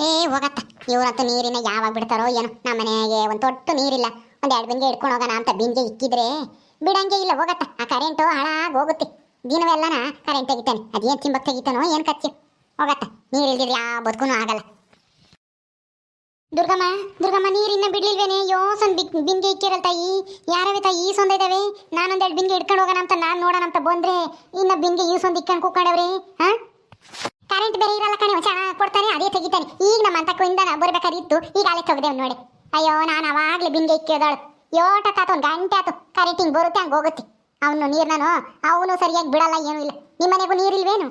ಏ, ಹೋಗತ್ತ. ಇವ್ರಂತೂ ನೀರಿನ ಯಾವಾಗ ಬಿಡ್ತಾರೋ ಏನು. ನಮ್ಮ ಮನೆಗೆ ಒಂದು ತೊಟ್ಟು ನೀರಿಲ್ಲ. ಒಂದು ಎರಡು ಬಿಂಗೆ ಇಟ್ಕೊಂಡು ಹೋಗೋಣ ಅಂತ ಬಿಂಗೆ ಇಕ್ಕಿದ್ರೆ ಬಿಡಂಗೆ ಇಲ್ಲ, ಹೋಗತ್ತ. ಆ ಕರೆಂಟು ಹಾಳಾಗಿ ಹೋಗುತ್ತೆ. ದಿನವೆಲ್ಲನ ಕರೆಂಟ್ ತೆಗಿತಾನೆ. ಅದೇನು ತಿಂಬಕ್ ತೆಗಿತಾನೋ, ಏನು ಕಚ್ಚಿ ಹೋಗತ್ತ. ನೀರು ಇಲ್ದಿದ್ರೆ ಯಾವ ಬದುಕೂ ಆಗಲ್ಲ. ದುರ್ಗಮ್ಮ ದುರ್ಗಮ್ಮ ನೀರಿನ್ನ ಬಿಡ್ಲಿಲ್ವೇನೆ? ಯೋ ಸೊಂದ್ ಬಿಗ್ ಬಿಂಗೆ ಇಕ್ಕಿರಲ್ ತಾಯಿ. ಯಾರವೇ ತಾಯಿ ಈ ಸೊಂದ ಇದಾವೆ? ನಾನೊಂದೆರಡು ಬಿಂಗೆ ಇಟ್ಕೊಂಡು ಹೋಗೋಣ ಅಂತ ನಾನು ನೋಡೋಣ ಅಂತ ಬಂದ್ರೆ ಇನ್ನ ಬಿಂಗೆ ಈ ಸೊಂದ್ ಇಕ್ಕೊಂಡು ಕೂಕೊಂಡವ್ರಿ ಹಾ ಕರೆಂಟ್ ಬೇರೆ ಇರಲ್ಲ ಕಣೆ ಚೆನ್ನಾಗಿ ಕೊಡ್ತಾನೆ, ಅದೇ ತೆಗಿತಾನೆ. ಈಗ ನಮ್ಮ ಅಂತಕ್ಕಿಂದ ಬರ್ಬೇಕಾದಿತ್ತು ಈಗ ಅಲ್ಲೇ ತೆಗ್ದೇವ್ ನೋಡಿ. ಅಯ್ಯೋ, ನಾನು ಅವಾಗಲೇ ಬಿಂಗೆ ಇಕ್ಕಿದಾಳು ತಾತ, ಒಂದು ಗಂಟೆ ಆತು. ಕರೆಂಟ್ ಹಿಂಗೆ ಬರುತ್ತೆ, ಹಂಗೆ ಹೋಗುತ್ತೆ. ಅವನು ನೀರು ನಾನು ಅವನು ಸರಿಯಾಗಿ ಬಿಡಲ್ಲ, ಏನೂ ಇಲ್ಲ. ನಿಮ್ಮ ಮನೆಗೂ ನೀರಿಲ್ವೇನು?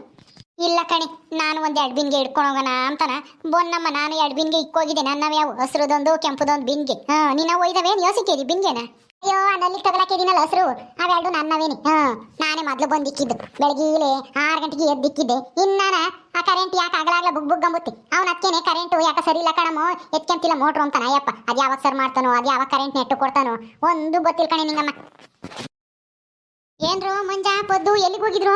ಇಲ್ಲ ಕಣೆ, ನಾನು ಒಂದು ಎರಡು ಬಿಂಗೆ ಇಟ್ಕೊಂಡು ಹೋಗೋಣ ಅಂತಾನ. ಬೊನ್ನಮ್ಮ, ನಾನು ಎರಡು ಬಿಂಗೆ ಇಕ್ಕೋಗಿದ್ದೆ ನನ್ನ ಯಾವ? ಹಸಿರದೊಂದು ಕೆಂಪುದೊಂದು ಬಿಂಗೆ ಹಾಂ, ನಿನ್ನ ಒಯ್ದವೇನು? ಯೋಸಿಕೆ ಬಿಂಗೆನ ಅಯ್ಯೋ ನಲ್ಲಿ ತಗಲಾಕಿದ್ದೀನಲ್ಲ ಹಸ್ರು. ಅವೆರಡು ನನ್ನವೇನಿ ಹಾ, ನಾನೇ ಮೊದಲು ಬಂದು ಇಕ್ಕಿದ್ದು ಬೆಳಗಿಲೆ ಆರು ಗಂಟೆಗೆ ಎದ್ದು ಇಕ್ಕಿದ್ದೆ ಇನ್ನಾನ ಆ ಕರೆಂಟ್ ಯಾಕೆ ಆಗಲಾಗ್ಲ ಬುಗ್ ಬುಗ್ ಅಂಬುತ್ತಿ ಅವ್ನ ಅದಕ್ಕೇನೆ ಕರೆಂಟು ಯಾಕೆ ಸರಿ ಇಲ್ಲ ಕಣಮೋ ಎತ್ಕೊಂತಿಲ್ಲ ಮೋಟ್ರು ಅಂತಾನ ಅಯ್ಯಪ್ಪ ಅದು ಯಾವಾಗ ಸರ್ ಮಾಡ್ತಾನೋ, ಅದು ಯಾವಾಗ ಕರೆಂಟ್ ನೆಟ್ಟು ಕೊಡ್ತಾನೋ? ಒಂದು ಗೊತ್ತಿಲ್ಲ ಕಣೆ ನಿಂಗಮ್ಮ. ಏನ್ರು ಮಂಜಾ ಪದ್ದು ಎಲ್ಲಿಗೆ ಹೋಗಿದ್ರು?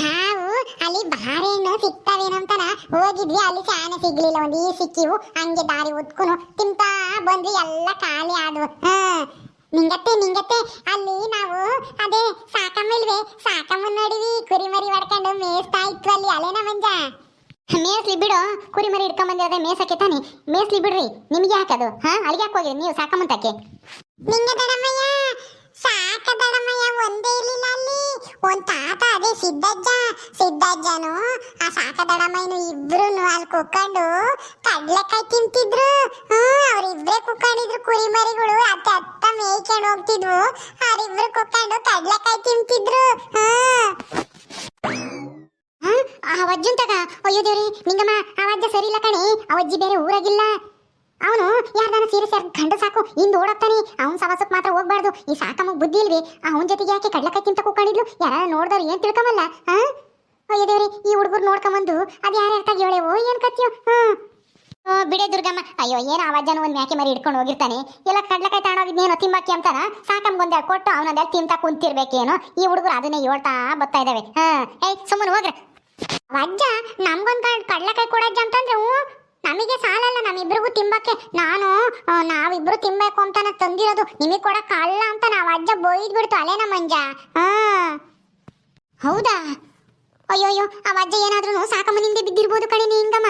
ನಾವು ಅಲ್ಲಿ ಬಾರೆಹಣ್ಣು ಸಿಗ್ತಾವೇನಂತನ ಹೋಗಿದ್ವಿ, ಅಲ್ಲಿ ಚಾನೆ ಸಿಗ್ಲಿಲ್ಲ, ಒಂದು ಈ ಸಿಕ್ಕಿವು. ಹಂಗೆ ದಾರಿ ಉತ್ಕೊನು ತಿಂತಾ ಬಂದ್ವಿ, ಎಲ್ಲ ಖಾಲಿ ಆದ್ವು. ನಿಂಗತ್ತೆ ನಿಂಗತ್ತೆ. ಅಲ್ಲಿ ನಾವು ಅದೇ ಸಾಕಮ್ಮಿಲ್ವೇ ಸಾಕಮ್ಮ ನೋಡಿವಿ, ಕುರಿಮರಿ ಹೊಡ್ಕೊಂಡು ಮೇಯ್ಸ್ತಾ ಇತ್ತು ಅಲ್ಲಿ. ಅಲೆನ ಮಂಜ? ಮೇಸ್ಲಿ ಬಿಡು. ಕುರಿಮರಿ ಹಿಡ್ಕೊಂಡ್ ಬಂದಿರೋದೇ ಮೇಸಕ್ಕೆ ತಾನೆ. ಮೇಸ್ಲಿ ಬಿಡ್ರಿ. ನಿಮ್ಗೆ ಯಾಕದು ಹಾ, ಅಲ್ಲಿಗೆ ಯಾಕೆ ಹೋಗಿದ್ರಿ ನೀವು ಸಾಕಮ್ಮಂತಕ್ಕೆ ನಿಂಗೆ ದಡಮಯ್ಯ ಸಾಕ ದಡಮಯ್ಯ ಒಂದೇ ಇರ್ಲಿಲ್ಲ ಅಲ್ಲಿ. ಒಂದ್ ತಾತ, ಅದೇ ಸಿದ್ದಜ್ಜ. ಸಿದ್ದಜ್ಜನು ಆ ಸಾಕ ದಡಮಯ್ಯನು ಇಬ್ರು ಅಲ್ಲಿ ಕುಕ್ಕೊಂಡು ಕಡ್ಲೆಕಾಯಿ ತಿಂತಿದ್ರು. ಹ್ಮ್, ಅವ್ರಿಬ್ರೇ ಕುಕ್ಕೊಂಡಿದ್ರು ಕುರಿಮರಿಗಳು. ಅತ್ತ ಅತ್ತ ಮೇಯ್ಕೊಂಡು ಹೋಗ್ತಿದ್ವು. ಅವರಿಬ್ರು ಕೊಕ್ಕೊಂಡು ಕಡ್ಲೆಕಾಯಿ ತಿಂತಿದ್ರು. ಅಜ್ಜನ್ ತಗ ಅಯ್ಯೋ ದೇವ್ರಿ, ನಿಂಗಮ್ಮ ಅವಜ್ಜ ಸರಿ ಇಲ್ಲ ಕಣೆ. ಆ ಬೇರೆ ಊರಾಗಿಲ್ಲ. ಅವನು ಯಾರ್ದಾನ ಸೀರೆ ಸೇರ್ ಗಂಡು ಸಾಕು, ಹಿಂದ್ ಓಡಾಕ್ತಾನೆ ಅವ್ನ್ ಸವಾಸಕ್ ಮಾತ್ರ ಹೋಗ್ಬಾರ್ದು. ಈ ಸಾಕಮ್ಮಗ್ ಬುದ್ಧಿ ಇಲ್ವಿ? ಅವನ ಜೊತೆಗೆ ಯಾಕೆ ಕಡ್ಲಕಾಯಿ ತಿಂತ ಕೂಕೊಂಡಿದ್ಲು ಯಾರ ನೋಡ್ದವ್ರು ಏನ್ ತಿಳ್ಕೊಂಬಲ್ಲ? ಹಾ? ಅಯ್ಯೋ ದೇವ್ರಿ, ಈ ಹುಡುಗರು ನೋಡ್ಕೊಂಬಂದು ಅದು ಯಾರ ಯಾರ್ತಾಗ ಹೇಳೇವೋ, ಏನ್ ಕತ್ತೀಯೋ ಓ ಬಿಡೆ ದುರ್ಗಮ್ಮ. ಅಯ್ಯೋ ಏನು ವಜ್ಜನ ಒಂದು ಮ್ಯಾಕೆ ಮರಿ ಹಿಡ್ಕೊಂಡು ಹೋಗಿರ್ತಾನೆ. ಎಲ್ಲ ಕಡ್ಲಕಾಯಿ ತಾಣೋಗಿದ್ನೇನೋ ತಿಂಬಾಕಿ ಅಂತಾನ? ಸಾಕಮ್ಗೊಂದೆರಡು ಕೊಟ್ಟು ಅವನದ ತಿಂತ ಕುಂತಿರ್ಬೇಕೇನು? ಈ ಹುಡುಗರು ಅದನ್ನೇ ಹೇಳ್ತಾ ಬರ್ತಾ ಇದಾವೆ. ಹಾ ಏಯ್ ಸುಮ್ಮನೆ ಹೋಗ್ರ. ಅಜ್ಜ ನಮ್ಗೊಂದ್ ಕಡ್ ಕಡ್ಲಕಾಯಿ ಕೊಡಜ್ಜ ಅಂತಂದ್ರೆ ಹ್ಞೂ. ನಮಗೆ ಸಾಲಲ್ಲ ನಮ್ಮಿಬ್ರಿಗೂ ತಿಂಬಕ್ಕೆ ನಾನು ಆ, ನಾವಿಬ್ರು ತಿನ್ಬೇಕು ಅಂತಾನೆ ತಂದಿರೋದು. ನಿಮಗೆ ಕೊಡಕ್ಕೆ ಅಲ್ಲ ಅಂತ ನಾವು ಅಜ್ಜ ಬೈದ್ ಬಿಡ್ತು ಅಲೇನ ಮಂಜ. ಹಾ ಹೌದಾ? ಅಯ್ಯೋಯ್ಯೋ ಅಯ್ಯೋ ಆ ಅಜ್ಜ ಏನಾದ್ರೂ ಸಾಕಮ್ಮನಿಂದ ಬಿದ್ದಿರ್ಬೋದು ಕಣೆ ನಿಂಗಮ್ಮ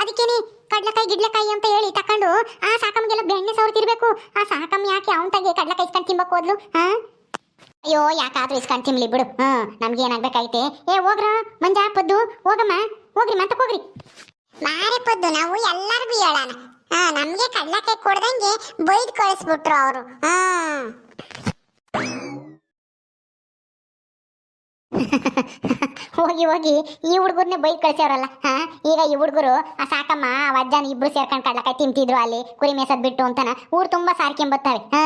ಅದಕ್ಕೇನೆ ಕಡ್ಲಕಾಯಿ, ಗಿಡ್ಲಕಾಯಿ ಅಂತ ಹೇಳಿ ತಕೊಂಡು, ಆ ಸಾಕಮ್ಗೆಲ್ಲ ಬೆಣ್ಣೆ ಸವರ್ತಿರ್ಬೇಕು ಆ ಸಾಕಮ್ಮ ಯಾಕೆ ಅವನ್ ತಗೆ ಕಡ್ಲಕಾಯಿ ಇಸ್ಕೊಂಡು ತಿಂಬಕ್ ಹೋದ್ಲು? ಹಾ ಅಯ್ಯೋ, ಯಾಕಾದ್ರೂ ಇಸ್ಕೊಂಡ್ ತಿನ್ಲಿ ಬಿಡು. ಹಾ, ನಮ್ಗೆ ಏನಾಗ್ಬೇಕಾಯ್ತೆ? ಏ, ಹೋಗ್ರ, ಮಂಜ, ಪದ್ದು, ಹೋಗಮ್ಮ. ಹೋಗ್ರಿ ಮತ್ತೆ ಹೋಗ್ರಿ. ಮಾರೆ ಪದ್ದು, ನಾವು ಎಲ್ಲರಿಗೂ ಹೇಳೋಣ. ಹಾ, ನಮ್ಗೆ ಕಡ್ಲಕಾಯಿ ಕೊಡ್ದಂಗೆ ಬೈದ್ ಕಳಿಸ್ಬಿಟ್ರು ಅವರು. ಹಾ. ಹೋಗಿ ಹೋಗಿ, ಈ ಹುಡುಗರ್ನೇ ಬೈಕ್ ಕಳ್ಸ್ಯಾರಲ್ಲ ಹಾ? ಈಗ ಈ ಹುಡುಗರು, ಆ ಸಾಕಮ್ಮ, ಆ ಅಜ್ಜನ ಇಬ್ರು ಸೇರ್ಕೊಂಡು ಕಡ್ಲಕಾಯಿ ತಿಂತಿದ್ರು ಅಲ್ಲಿ, ಕುರಿ ಮೇಸದ್ ಬಿಟ್ಟು ಅಂತಾನ, ಊರು ತುಂಬಾ ಸಾರ್ಕೊಂಬರ್ತಾರೆ ಹಾ?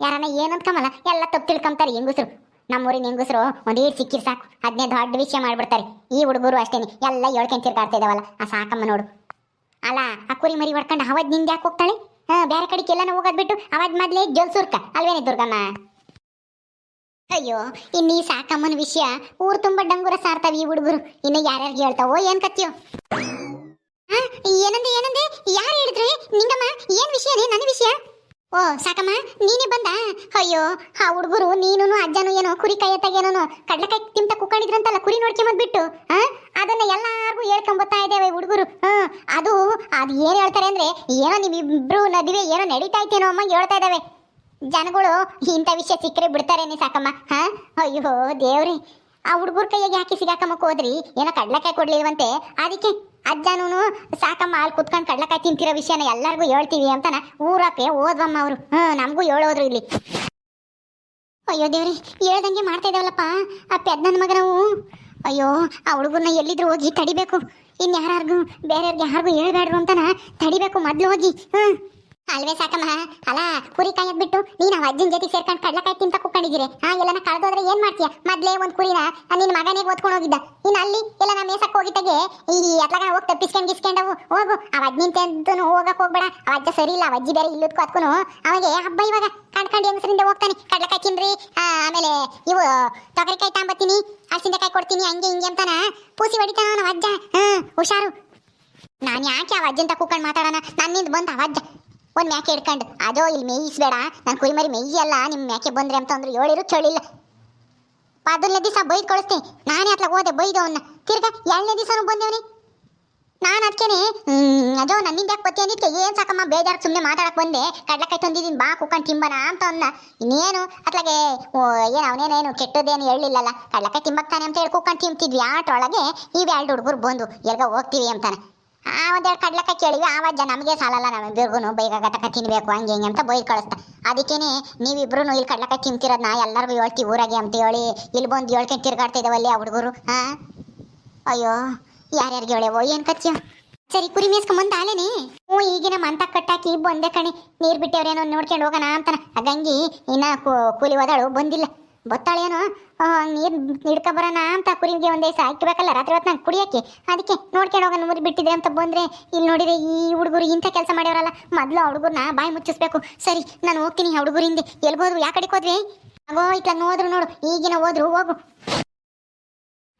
ಯಾರನ್ನ ಏನಂತ ಕಮಲ್ಲ ಎಲ್ಲ ತಪ್ಪು ತಿಳ್ಕೊಂತಾರೆ ಹೆಂಗಸ್ರು. ನಮ್ಮೂರಿನ ಹೆಂಗಸ್ರು ಒಂದೇ ಸಿಕ್ಕಿ ಸಿಕ್ಕಿರ್ ಸಾಕು ಅದನ್ನೇ ದೊಡ್ಡ ವಿಷಯ ಮಾಡ್ಬಿಡ್ತಾರೆ. ಈ ಹುಡುಗರು ಅಷ್ಟೇನೆ, ಎಲ್ಲ ಹೇಳ್ಕೊಂಡ್ ತಿರ್ಗಾಡ್ತಾ ಇದಾವಲ್ಲ ಆ ಸಾಕಮ್ಮ ನೋಡು. ಅಲ್ಲ, ಆ ಕುರಿ ಮರಿ ಹೊಡ್ಕೊಂಡು ಅವದ್ನಿಂದ ಯಾಕೆ ಹೋಗ್ತಾಳೆ? ಹಾ ಬೇರೆ ಕಡೆಗೆ ಎಲ್ಲಾನ ಹೋಗೋದ್ ಬಿಟ್ಟು ಅವದ್ ಮೊದ್ಲೇ ಜೋಲ್ಸೂರ್ಕ, ಅಲ್ವೇನೆ ದುರ್ಗಮ್ಮ? ಅಯ್ಯೋ ಇನ್ನೀ ಸಾಕಮ್ಮನ ವಿಷಯ ಊರ್ ತುಂಬಾ ಡಂಗುರ ಸಾರ್ತಾವ ಈ ಹುಡುಗರು. ಇನ್ನು ಯಾರ್ಯಾರು ಹೇಳ್ತಾವೋ ಏನ್ ಕತ್ತಿಯೋ. ಆ, ಏನಂದೆ ಏನಂದೆ? ಯಾರು ಹೇಳಿದ್ರಿ? ನಿಂಗಮ್ಮ ಏನ್ ವಿಷಯ ರೀ ನನ್ನ ವಿಷಯ? ಓ ಸಾಕಮ್ಮ ನೀನೇ ಬಂದ? ಅಯ್ಯೋ ಆ ಹುಡುಗರು ನೀನು ಅಜ್ಜನು ಏನೋ ಕುರಿ ಕೈ ಎತ್ತಾಗೇನೋ ಕಡ್ಲೆಕಾಯಿ ತಿಂತ ಕುಕ್ಕಂಡಿದ್ರಂತಲ್ಲ ಕುರಿ ನೋಡ್ಕೊಂಬಂದ್ಬಿಟ್ಟು ಆ ಅದನ್ನ ಎಲ್ಲಾರ್ಗೂ ಹೇಳ್ಕೊಂಬತ್ತಾ ಇದ್ದೇವೆ ಹುಡುಗರು ಹಾ? ಅದು ಅದು ಏನ್ ಹೇಳ್ತಾರೆ ಅಂದ್ರೆ ಏನೋ ನೀವಿಬ್ರು ನದಿವೆ ಏನೋ ನಡೀತಾ ಇತ್ತೇನೋ ಅಮ್ಮ ಹೇಳ್ತಾ ಇದಾವೆ ಜನಗಳು ಇಂಥ ವಿಷಯ ಸಿಕ್ಕರೆ ಬಿಡ್ತಾರೇನೆ ಸಾಕಮ್ಮ, ಹಾ? ಅಯ್ಯೋ ದೇವ್ರಿ, ಆ ಹುಡುಗರ ಕೈಯಾಗೆ ಹಾಕಿ ಸಿಗಾಕಮ್ಮಕ್ ಹೋದ್ರಿ, ಏನೋ ಕಡ್ಲಕಾಯಿ ಕೊಡ್ಲಿಲ್ವಂತೆ? ಅದಕ್ಕೆ ಅಜ್ಜನೂ ಸಾಕಮ್ಮ ಅಲ್ಲಿ ಕುತ್ಕೊಂಡು ಕಡ್ಲಕಾಯಿ ತಿಂತಿರೋ ವಿಷಯನ ಎಲ್ಲರಿಗೂ ಹೇಳ್ತೀವಿ ಅಂತಾನ ಊರಕ್ಕೆ ಓದ್ವಮ್ಮ ಅವರು. ಹ್ಞೂ ನಮಗೂ ಹೇಳೋದ್ರು ಇಲ್ಲಿ. ಅಯ್ಯೋ ದೇವ್ರಿ, ಹೇಳ್ದಂಗೆ ಮಾಡ್ತಾ ಇದಾವಲ್ಲಪ್ಪ, ಆ ಪೆದ್ದನ ಅಯ್ಯೋ, ಆ ಹುಡುಗನ ಎಲ್ಲಿದ್ರು ಹೋಗಿ ತಡಿಬೇಕು. ಇನ್ಯಾರಿಗೂ ಬೇರೆಯವ್ರಿಗೆ ಯಾರಿಗೂ ಹೇಳ್ಬೇಡ್ರು ಅಂತಾನ, ತಡಿಬೇಕು ಮೊದ್ಲು ಹೋಗಿ ಹ್ಮ್ ಅಲ್ವೇ ಸಾಕಮ್ಮ. ಅಲ್ಲ ಕುರಿ ಕಾಯಕ್ ಬಿಟ್ಟು ನೀನು ಅಜ್ಜನ್ ಜೊತೆ ಸೇರ್ಕೊಂಡು ಕಡ್ಲಕಾಯಿ ತಿಂತ ಕುಕ್ಕೊಂಡಿದ್ದೀರಿ ಹಾ, ಎಲ್ಲನ ಕಳ್ದೋದ್ರೆ ಏನ್ ಮಾಡ್ತೀಯ? ಮೊದ್ಲೇ ಒಂದ್ ಕುರಿನ ನಿನ್ ಮಗನೇ ಓದ್ಕೊಂಡು ಹೋಗಿದ್ದ. ಇನ್ ಅಲ್ಲಿ ಎಲ್ಲ ನಾ ಮೇಸಕ್ ಹೋಗಿದ್ದಾಗೆ ಈ ಎತ್ಲಾಗ ಹೋಗಿ ತಪ್ಪಿಸ್ಕೊಂಡ್ ಗಿಸ್ಕೊಂಡವು. ಹೋಗು, ಅವ ಅಜ್ಜಿಂತ ಹೋಗಕ್ ಹೋಗ್ಬೇಡ. ಅವ ಅಜ್ಜ ಸರಿ ಇಲ್ಲ ಅಜ್ಜಿ ಬೇರೆ ಇಲ್ಲದ್ಕು ಅದ್ಕೂನು ಅವನಿಗೆ ಹಬ್ಬ ಇವಾಗ. ಕಣ್ಕಂಡು ಹೆಂಗಸರಿಂದ ಹೋಗ್ತಾನೆ. ಕಡ್ಲಕಾಯಿ ತಿನ್ರಿ ಆಮೇಲೆ ಇವು ತೊಗರಿಕಾಯಿ ತಾಂಬತ್ತೀನಿ ಕಾಯಿ ಕೊಡ್ತೀನಿ, ಹಂಗೆ ಹಿಂಗೆ ಅಂತಾನ. ಪೂಸಿ ಹೊಡಿತಾನ ನಮ್ಮ ಅಜ್ಜ? ಹ್ಮ್, ಹುಷಾರು. ನಾನು ಯಾಕೆ ಅವ ಅಜ್ಜಂತ ಕೂಕೊಂಡು ಮಾತಾಡೋಣ? ನನ್ನಿಂದ ಬಂದ ಅವ ಅಜ್ಜ. ಒಂದು ಮ್ಯಾಕೆ ಹಿಡ್ಕೊಂಡು, ಅದೋ, ಇಲ್ಲಿ ಮೇಯಿಸ್ಬೇಡ. ನಾನು ಕುರಿಮರಿ ಮೇಯ್ಯಲ್ಲ. ನಿಮ್ಮ ಮ್ಯಾಕೆ ಬಂದ್ರೆ ಅಂತ ಅಂದ್ರೆ ಹೇಳಿರು ಚಳಿಲ್ಲ. ಮೊದಲನೇ ದಿವಸ ಬೈದು ಕಳಿಸ್ತೀನಿ. ನಾನೇ ಅತ್ಲಾಗ ಹೋದೆ ಬೈದು ಅವನ್ನ ತಿರ್ಗಾ ಎರಡನೇ ದಿವಸನೂ ಬಂದೇವನಿ? ನಾನು ಅದಕ್ಕೇನೆ ಅದೋ ನನ್ನಿಂದ ಯಾಕೆ ಪತ್ತಿ ಅಂದಿದ್ಕೆ ಏನು ಸಾಕಮ್ಮ ಬೇಜಾರು? ಸುಮ್ಮನೆ ಮಾತಾಡಕ್ಕೆ ಬಂದೆ. ಕಡ್ಲೆಕಾಯಿ ತಂದಿದ್ದೀನಿ. ಬಾ, ಕುಕ್ಕಂಡು ತಿಂಬನ? ಅಂತ ಅಂದ ಇನ್ನೇನು, ಅತ್ಲಾಗೆ ಏನು ಅವನೇನೇನು ಕೆಟ್ಟದೇನು ಹೇಳಿಲ್ಲಲ್ಲ ಕಡ್ಲೆಕಾಯಿ ತಿಂಬಕ್ತಾನೆ ಅಂತ ಹೇಳಿ ಕುಕ್ಕಂಡು ತಿಂತಿದ್ವಿ ಆಟೊಳಗೆ ಇವು ಎರಡು ಹುಡುಗರು ಬಂದು, ಎಲ್ಗ ಹೋಗ್ತೀವಿ ಅಂತಾನೆ. ಆ ಒಂದೆರಡು ಕಡ್ಲಕ್ಕ ಕೇಳಿವಿ ಅಜ್ಜ ನಮಗೆ ಸಾಲಲ್ಲ ನಮ್ಮಿಬ್ಬರಿಗೂ ಬೇಗ ಗಟಕ ತಿನ್ಬೇಕು, ಹಂಗೆ ಹಿಂಗೆ ಅಂತ ಬೈದು ಕಳಿಸ್ತಾ. ಅದಕ್ಕೇನೆ ನೀವಿಬ್ರು ಇಲ್ಲಿ ಕಡ್ಲೆಕಾಯಿ ತಿಂತಿರೋದನ್ನ ಎಲ್ಲರಿಗೂ ಹೇಳ್ತಿ ಊರಾಗೆ ಅಂತ ಹೇಳಿ ಇಲ್ಲಿ ಬಂದು ಹೇಳ್ಕೊಂಡು ತಿರ್ಗಾಡ್ತಾ ಇದಾವಲ್ಲಿ ಆ ಹುಡುಗರು, ಹಾಂ? ಅಯ್ಯೋ, ಯಾರ್ಯಾರಿಗೆ ಹೇಳೇವೋ, ಏನು ಕಚ್ಚ? ಸರಿ, ಕುರಿ ಮೇಸ್ಕೊಂಬಂದು ಆಲೇನೆ ಹ್ಞೂ, ಈಗಿನ ಮಂತ ಕಟ್ಟಾಕಿ ಬಂದೆ ಕಣಿ. ನೀರು ಬಿಟ್ಟವ್ರೇನೋ ನೋಡ್ಕೊಂಡು ಹೋಗೋಣ ಅಂತಾನ. ಆ ಗಂಗಿ ಇನ್ನ ಕೂಲಿ ಹೋದಾಳು, ಬಂದಿಲ್ಲ. ಬತ್ತಾಳೇನೋ ನೀರು ಹಿಡ್ಕೊ ಬರೋಣ ಅಂತ ಕುರಿಗೆ ಒಂದೇ ದಿವಸ ಹಾಕ್ಬೇಕಲ್ಲ, ರಾತ್ರಿ ಹೊತ್ತು ನಂಗೆ ಕುಡಿಯೋಕ್ಕೆ. ಅದಕ್ಕೆ ನೋಡ್ಕೊಂಡು ಹೋಗೋಣ ಮುರಿ ಬಿಟ್ಟಿದ್ರೆ ಅಂತ ಬಂದ್ರೆ ಇಲ್ಲಿ ನೋಡಿದ್ರೆ ಈ ಹುಡುಗರು ಇಂಥ ಕೆಲಸ ಮಾಡ್ಯಾರಲ್ಲ ಮೊದಲು ಆ ಹುಡುಗರ್ನ ಬಾಯಿ ಮುಚ್ಚಿಸ್ಬೇಕು. ಸರಿ, ನಾನು ಹೋಗ್ತೀನಿ ಆ ಹುಡುಗರು ಹಿಂದೆ. ಎಲ್ಗೋದ್ರು ಯಾ ಕಡೆಗೆ ಹೋದ್ವಿ? ಆಗೋ, ಇಟ್ಲ ನೋದ್ರು ನೋಡು, ಈಗಿನ ಹೋದ್ರು, ಹೋಗು.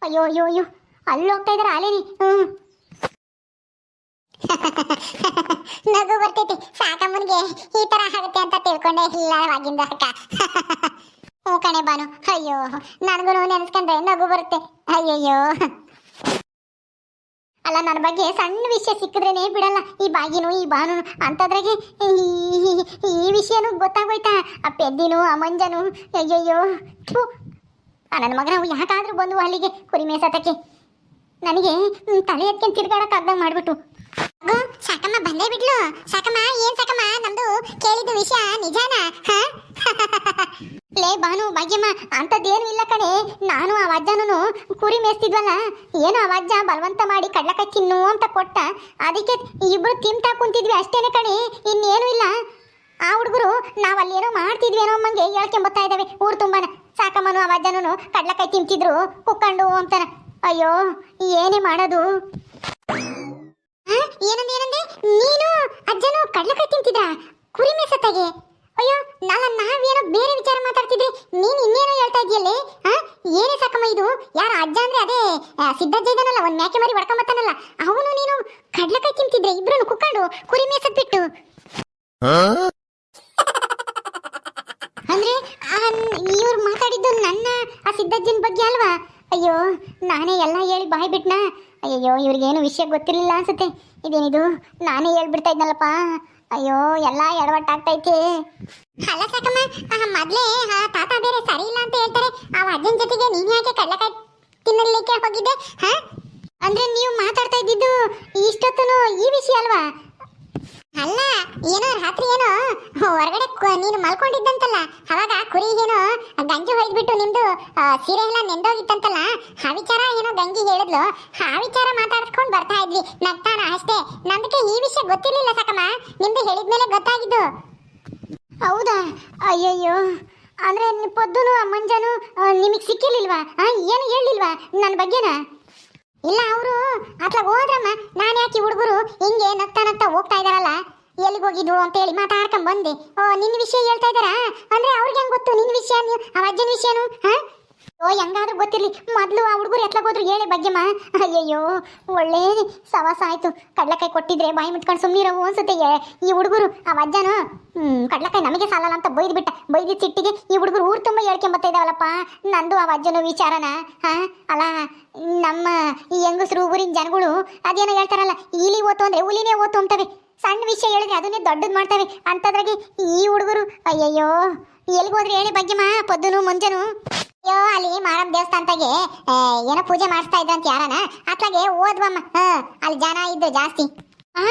ಅಯ್ಯೋ ಅಯ್ಯೋ ಅಯ್ಯೋ, ಅಲ್ಲಿ ಹೋಗ್ತಾ ಇದಾರೆ ಅಲೇನಿ ಹ್ಮ್. ನಗು ಬರ್ತೈತಿ, ಸಾಕಮ್ಮನಿಗೆ ಈ ತರ ಆಗುತ್ತೆ ಅಂತ ತಿಳ್ಕೊಂಡೆ ಇಲ್ಲ ಆಗಿಂದ ಅಕ್ಕ. ಹ್ಞೂ ಕಣೆ ಬಾನು ಅಯ್ಯೋ ನನಗೂ ನೆನೆಸ್ಕೊಂಡ್ರೆ ನಗು ಬರುತ್ತೆ. ಅಯ್ಯಯ್ಯೋ. ಅಲ್ಲ ನನ್ನ ಬಗ್ಗೆ ಸಣ್ಣ ವಿಷಯ ಸಿಕ್ಕಿದ್ರೇನೆ ಬಿಡಲ್ಲ. ಈ ಬಾಗಿನು, ಈ ಬಾನು ಅಂತದ್ರಾಗೆ ಈ- ವಿಷಯನು ಗೊತ್ತಾಗೋಯ್ತಾ? ಆ ಪೆದ್ದಿನು, ಆ ಮಂಜನು, ಅಯ್ಯಯ್ಯೋ. ಆ ನನ್ನ ಮಗನ ಯಾಕಾದ್ರೂ ಬಂದು ಅಲ್ಲಿಗೆ ಕುರಿ ಮೇಸತಕ್ಕೆ ನನಗೆ ತಲೆ ಎತ್ಕೊಂಡು ತಿರ್ಗಾಡಕ್ ಮಾಡಿಬಿಟ್ಟು ಸಾಕಮ್ಮ ಬಂದೇ ಬಿಡ್ಲು. ಸಾಕಮ್ಮ, ಏನ್ ಸಾಕಮ್ಮ ಕೇಳಿದ ವಿಷಯ ನಿಜಾನಾ ಹ? ಬಾನು, ಭಾಗ್ಯಮ್ಮ, ಅಂಥದ್ದೇನು ಇಲ್ಲ ಕಣೆ. ನಾನು ಆ ವಜ್ಜನೂ ಕುರಿ ಮೇಯಿಸ್ತಿದ್ವಲ್ಲ, ಏನೋ ಆ ವಜ್ಜ ಬಲವಂತ ಮಾಡಿ ಕಡ್ಲಕಾಯಿ ತಿನ್ನು ಅಂತ ಕೊಟ್ಟ. ಅದಕ್ಕೆ ಇಬ್ಬರು ತಿಂತಾ ಕುಂತಿದ್ವಿ ಅಷ್ಟೇನೆ ಕಣೆ, ಇನ್ನೇನು ಇಲ್ಲ. ಆ ಹುಡುಗರು ನಾವು ಅಲ್ಲೇನೋ ಮಾಡ್ತಿದ್ವಿ ಏನೋ ಅಮ್ಮಂಗೆ ಹೇಳ್ಕೊಂಬತ್ತಾ ಇದ್ದಾವೆ, ಊರು ತುಂಬಾನ. ಸಾಕಮ್ಮನು ಆ ವಜ್ಜನೂ ಕಡ್ಲಕಾಯಿ ತಿಂತಿದ್ರು, ಕುಕ್ಕಂಡು ಅಂತಾನ ಅಯ್ಯೋ, ಏನೇ ಮಾಡೋದು? ಏನಂದೆ ಏನಂದೆ? ನೀನು ಅಜ್ಜನು ಕಡ್ಲಕಾಯಿ ತಿಂತಿದ್ದ ಕುರಿ ಮೇಸತ್ತಾಗೆ ಅಯ್ಯೋ, ನಾನು ನಾವೇನೋ ಬೇರೆ ವಿಚಾರ ಮಾತಾಡ್ತಿದ್ದೆ. ನೀನು ಇನ್ನೇನೋ ಹೇಳ್ತಾ ಇದೆಯಲ್ಲೇ ಆ? ಏನೇ ಸಾಕಮ್ಮ ಇದು? ಯಾರ ಅಜ್ಜ ಅಂದ್ರೆ ಅದೇ ಸಿದ್ದಜ್ಜ ಒಂದು ಒಂದ್ ಮ್ಯಾಕೆ ಮರಿ ಹೊಡ್ಕೊಂಬತ್ತಾನಲ್ಲ ಅವನು ನೀನು ಕಡ್ಲಕಾಯಿ ತಿಂತಿದ್ರೆ ಇಬ್ರು ಕುಕ್ಕಂಡು ಕುರಿ ಮೇಸದ್ ಬಿಟ್ಟು ಅಂದ್ರೆ ಇವ್ರು ಮಾತಾಡಿದ್ದು ನನ್ನ, ಆ ಸಿದ್ದಜ್ಜನ ಬಗ್ಗೆ ಅಲ್ವಾ? ಅಯ್ಯೋ, ನಾನೇ ಎಲ್ಲ ಹೇಳಿ ಬಾಯಿ ಬಿಟ್ನಾ? ಅಯ್ಯಯ್ಯೋ, ಇವ್ರಿಗೇನು ವಿಷಯ ಗೊತ್ತಿರಲಿಲ್ಲ ಅನ್ಸುತ್ತೆ. ಇದೇನಿದು? ನಾನೇ ಹೇಳ್ಬಿಡ್ತಾ ಇದ್ನಲ್ಲಪ್ಪ. ಅಯ್ಯೋ, ಎಲ್ಲ ಎಡವಟ್ಟಾಗ್ತೈತಿ. ಅಲ್ಲ ಸಾಕಮ್ಮ ಮೊದ್ಲೇ, ಆ ತಾತ ಬೇರೆ ಸರಿ ಇಲ್ಲ ಅಂತ ಹೇಳ್ತಾರೆ. ಆ ಅಜ್ಜನ ಜೊತೆಗೆ ನೀನ್ ಯಾಕೆ ಕಡಲೆಕಾಯಿ ತಿನ್ನಲಿಕ್ಕೆ ಹೋಗಿದ್ದೆ, ಹಾ? ಅಂದ್ರೆ ನೀವು ಮಾತಾಡ್ತಾ ಇದ್ದಿದ್ದು ಇಷ್ಟೊತ್ತನು ಈ ವಿಷಯ ಅಲ್ವಾ? ಅಲ್ಲ, ಏನೋ ರಾತ್ರಿ ಏನೋ ಹೊರಗಡೆ ನೀನು ಮಲ್ಕೊಂಡಿದ್ದಂತಲ್ಲ ಅವಾಗ ಕುರಿ ಏನೋ ಗಂಜಿ ಹೊಯ್ದ್ಬಿಟ್ಟು ನಿಮ್ದು ಸೀರೆ ಎಲ್ಲ ನೆಂದೋಗಿತ್ತಂತಲ್ಲ ಆ ವಿಚಾರ ಏನೋ ಗಂಗಿ ಹೇಳಿದ್ಲು. ಆ ವಿಚಾರ ಮಾತಾಡ್ಕೊಂಡು ಬರ್ತಾ ಇದ್ವಿ ನಗ್ತಾನ ಅಷ್ಟೇ. ನಮ್ದಕ್ಕೆ ಈ ವಿಷಯ ಗೊತ್ತಿರ್ಲಿಲ್ಲ ಸಾಕಮ್ಮ ನಿಮ್ದು ಹೇಳಿದ್ಮೇಲೆ ಗೊತ್ತಾಗಿದ್ದು. ಹೌದಾ? ಅಯ್ಯಯ್ಯೋ. ಅಂದ್ರೆ ಪೊದ್ದುನು ಮಂಜನು ನಿಮಗೆ ಸಿಕ್ಕಿರ್ಲಿಲ್ವಾ? ಏನು ಹೇಳಿಲ್ವಾ ನನ್ನ ಬಗ್ಗೆನಾ? ಇಲ್ಲ ಅವರು ಅತ್ಲಾಗ ಹೋದ್ರಮ್ಮ. ನಾನು ಯಾಕೆ ಹುಡುಗರು ಹಿಂಗೆ ನಗ್ತಾ ನಗ್ತಾ ಹೋಗ್ತಾ ಇದಾರಲ್ಲ ಎಲ್ಲಿಗೆ ಹೋಗಿದ್ರು ಅಂತ ಹೇಳಿ ಮಾತಾಡ್ಕೊಂಡ್ ಬಂದೆ. ಓ ನಿನ್ನ ವಿಷಯ ಹೇಳ್ತಾ ಇದ್ದಾರಾ? ಅಂದ್ರೆ ಅವ್ರಿಗೆ ಹೆಂಗ್ ಗೊತ್ತು? ನಿನ್ನ ವಿಷಯ ಆ ಅಜ್ಜನ ವಿಷಯನು, ಹಾ? ಓ, ಹೆಂಗಾದ್ರೂ ಗೊತ್ತಿರಲಿ. ಮೊದಲು ಆ ಹುಡುಗರು ಎತ್ಲಾಗ ಹೋದ್ರು ಹೇಳಿ ಬಗ್ಗೆಮ್ಮ. ಅಯ್ಯಯ್ಯೋ, ಒಳ್ಳೆ ಸವಾಸ ಆಯ್ತು. ಕಡ್ಲಕಾಯಿ ಕೊಟ್ಟಿದ್ರೆ ಬಾಯಿ ಮುಟ್ಕೊಂಡು ಸುಮ್ಮನಿರವು ಅನ್ಸುತ್ತೆ ಈ ಹುಡುಗರು ಆ ಹ್ಮ್, ಕಡ್ಲಕಾಯಿ ನಮಗೆ ಸಾಲಲ್ಲ ಅಂತ ಬೈದು ಬಿಟ್ಟ ಬೈದಿದ್ದ ಸಿಟ್ಟಿಗೆ ಈ ಹುಡುಗರು ಊರು ತುಂಬ ಹೇಳ್ಕೊಂಬತ್ತಾ ಇದಾವಲ್ಲಪ್ಪ. ನಂದು ಆ ಅಜ್ಜನ ವಿಚಾರನ, ಹಾ? ಅಲ್ಲ, ನಮ್ಮ ಈ ಹೆಂಗಸರು ಊರಿನ ಜನಗಳು ಅದೇನೋ ಹೇಳ್ತಾರಲ್ಲ ಇಲಿ ಓತು ಅಂದ್ರೆ ಹುಲಿನೇ ಓತು ಅಂತವೆ. ಸಣ್ಣ ವಿಷಯ ಹೇಳಿದ್ರೆ ಅದನ್ನೇ ದೊಡ್ಡದು ಮಾಡ್ತಾವೆ. ಅಂತದ್ರಾಗೆ ಈ ಹುಡುಗರು, ಅಯ್ಯಯ್ಯೋ ಎಲ್ಲಿಗೆ ಹೋದ್ರೆ ಹೇಳಿ ಬಗ್ಗೆಮ್ಮ ಪೊದ್ದುನು, ಮುಂಜಾನು? ಅಯ್ಯೋ, ಅಲ್ಲಿ ಮಾರಮ್ಮ ದೇವಸ್ಥಾನದಾಗೆ ಏನೋ ಪೂಜೆ ಮಾಡಿಸ್ತಾ ಅಂತ ಯಾರನ? ಅತ್ಲಾಗೆ ಓದ್ವಮ್ಮ ಹ, ಅಲ್ಲಿ ಜನ ಇದ್ದು ಜಾಸ್ತಿ. ಆ,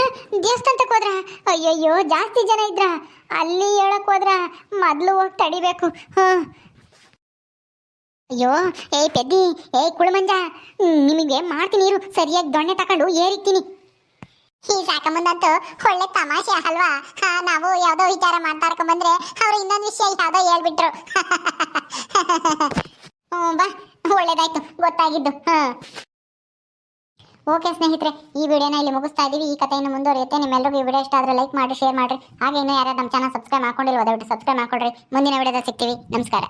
ದೇವಸ್ಥಾನಕ್ಕೆ ಹೋದ್ರ? ಅಯ್ಯಯ್ಯೋ, ಜಾಸ್ತಿ ಜನ ಇದ್ರ? ಅಲ್ಲಿ ಹೇಳಕ್ ಹೋದ್ರ? ಮೊದ್ಲು ಹೋಗಿ ತಡಿಬೇಕು, ಹ. ಅಯ್ಯೋ, ಏಯ್ ಪೆದ್ದಿ, ಏಯ್ ಕುಳಮಂಜ ನಿಮಗೆ ಮಾಡ್ತೀನಿ ಇರು. ಸರಿಯಾಗಿ ದೊಣ್ಣೆ ತಕೊಂಡು ಏರಿಕ್ತೀನಿ ಈ ಸಾಕಂಬಂದಂತೂ ಒಳ್ಳೆ ತಮಾಷೆ ಅಲ್ವಾ? ಹಾ, ನಾವು ಯಾವ್ದೋ ವಿಚಾರ ಮಾತಾಡ್ಕೊಂಡ್ ಬಂದ್ರೆ ಅವ್ರು ಇನ್ನೊಂದು ವಿಷಯ ಯಾವ್ದೋ ಹೇಳ್ಬಿಟ್ರು. ಹ್ಞೂ ಬಾ, ಒಳ್ಳೇದಾಯ್ತು, ಗೊತ್ತಾಗಿದ್ದು, ಹಾ. ಓಕೆ ಸ್ನೇಹಿತರೆ, ಈ ವಿಡಿಯೋನ ಇಲ್ಲಿ ಮುಗಿಸ್ತಾ ಇದೀವಿ. ಈ ಕಥೆಯನ್ನು ಮುಂದುವರಿಯುತ್ತೆ. ನಿಮ್ಮೆಲ್ಲರಿಗೂ ಈ ವಿಡಿಯೋ ಇಷ್ಟ ಆದರೆ ಲೈಕ್ ಮಾಡಿ, ಶೇರ್ ಮಾಡಿರಿ ಹಾಗೆ ಇನ್ನೂ ಯಾರು ನಮ್ಮ ಚಾನಲ್ ಸಬ್ಸ್ಕ್ರೈಬ್ ಮಾಡ್ಕೊಂಡಿಲ್ಲ ದಯವಿಟ್ಟು ಸಬ್ಸ್ಕ್ರೈಬ್ ಮಾಡ್ಕೊಳ್ರಿ. ಮುಂದಿನ ವಿಡಿಯೋದಲ್ಲಿ ಸಿಗ್ತೀವಿ. ನಮಸ್ಕಾರ.